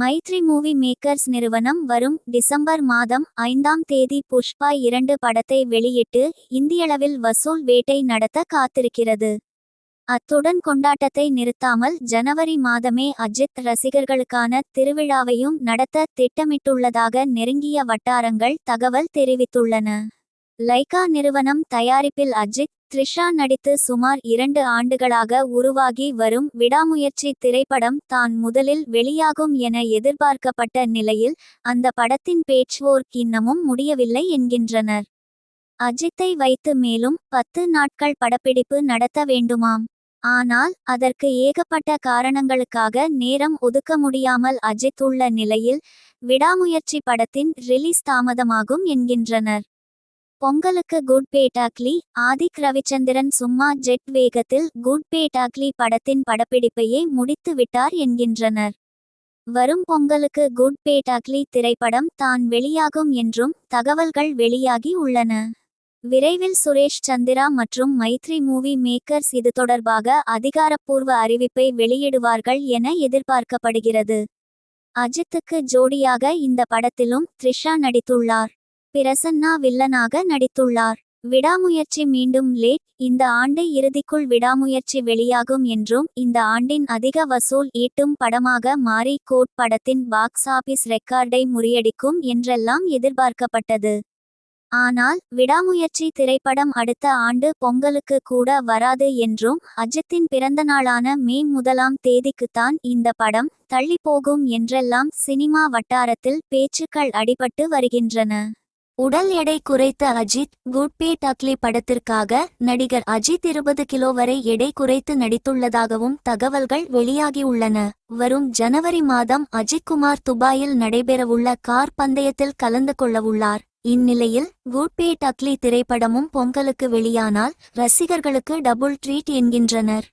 Maithri movie makers நிறுவனம் வரும் December மாதம் ஐந்தாம் தேதி புஷ்பா இரண்டு படத்தை வெளியிட்டு இந்தியளவில் வசூல் வேட்டை நடத்த காத்திருக்கிறது. அத்துடன் கொண்டாட்டத்தை நிறுத்தாமல் ஜனவரி மாதமே அஜித் ரசிகர்களுக்கான திருவிழாவையும் நடத்த திட்டமிட்டுள்ளதாக நெருங்கிய வட்டாரங்கள் தகவல் தெரிவித்துள்ளன. லைகா நிறுவனம் தயாரிப்பில் அஜித் த்ரிஷா நடித்து சுமார் இரண்டு ஆண்டுகளாக உருவாகி வரும் விடாமுயற்சி திரைப்படம் தான் முதலில் வெளியாகும் என எதிர்பார்க்கப்பட்ட நிலையில் அந்த படத்தின் பேச்சுவோர்க் இன்னமும் முடியவில்லை என்கின்றனர். அஜித்தை வைத்து மேலும் பத்து நாட்கள் படப்பிடிப்பு நடத்த வேண்டுமாம். ஆனால் அதற்கு ஏகப்பட்ட காரணங்களுக்காக நேரம் ஒதுக்க முடியாமல் அஜித் உள்ள நிலையில் விடாமுயற்சி படத்தின் ரிலீஸ் தாமதமாகும் என்கின்றனர். பொங்கலுக்கு குட் பேட்டாக்லி ஆதிக் ரவிச்சந்திரன் சும்மா ஜெட் வேகத்தில் குட் பேட்டாக்லி படத்தின் படப்பிடிப்பையே முடித்து விட்டார் என்கின்றனர். வரும் பொங்கலுக்கு குட் பேட்டாக்லி திரைப்படம் தான் வெளியாகும் என்றும் தகவல்கள் வெளியாகி உள்ளன. விரைவில் சுரேஷ் சந்திரா மற்றும் மைத்ரி மூவி மேக்கர்ஸ் இது தொடர்பாக அதிகாரப்பூர்வ அறிவிப்பை வெளியிடுவார்கள் என எதிர்பார்க்கப்படுகிறது. அஜித்துக்கு ஜோடியாக இந்த படத்திலும் த்ரிஷா நடித்துள்ளார். பிரசன்னா வில்லனாக நடித்துள்ளார். விடாமுயற்சி மீண்டும் லேட் இந்த ஆண்டு இறுதிக்குள் விடாமுயற்சி வெளியாகும் என்றும் இந்த ஆண்டின் அதிக வசூல் ஈட்டும் படமாக மாரி கோட் படத்தின் பாக்ஸ் ஆபீஸ் ரெக்கார்டை முறியடிக்கும் என்றெல்லாம் எதிர்பார்க்கப்பட்டது. ஆனால் விடாமுயற்சி திரைப்படம் அடுத்த ஆண்டு பொங்கலுக்கு கூட வராது என்றும் அஜித்தின் பிறந்தநாளான மே முதலாம் தேதிக்குத்தான் இந்த படம் தள்ளிப்போகும் என்றெல்லாம் சினிமா வட்டாரத்தில் பேச்சுக்கள் அடிபட்டு வருகின்றன. உடல் எடை குறைத்த அஜித் குட் பே டக்லி படத்திற்காக நடிகர் அஜித் இருபது கிலோ வரை எடை குறைத்து நடித்துள்ளதாகவும் தகவல்கள் வெளியாகியுள்ளன. வரும் ஜனவரி மாதம் அஜித் குமார் துபாயில் நடைபெறவுள்ள கார் பந்தயத்தில் கலந்து கொள்ளவுள்ளார். இந்நிலையில் குட் பே டக்லி திரைப்படமும் பொங்கலுக்கு வெளியானால் ரசிகர்களுக்கு டபுள் ட்ரீட் என்கின்றனர்.